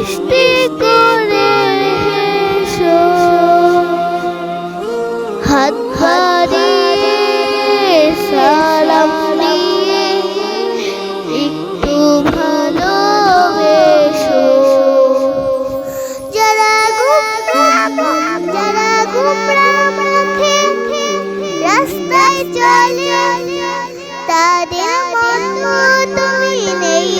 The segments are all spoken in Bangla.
মিষ্টি করে হাত হারিয়ে সালাম দিয়ে একটু ভালোবেসো। যারা গুমরাহ যারা গুমরাহ মুখে রাস্তায় চলে, তাদের মতো তুমি নেই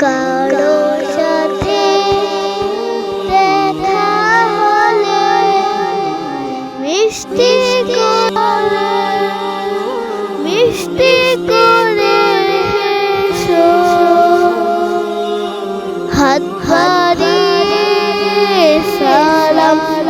কারও সাথে দেখা হলে মিষ্টি করে মিষ্টি হাত সালাম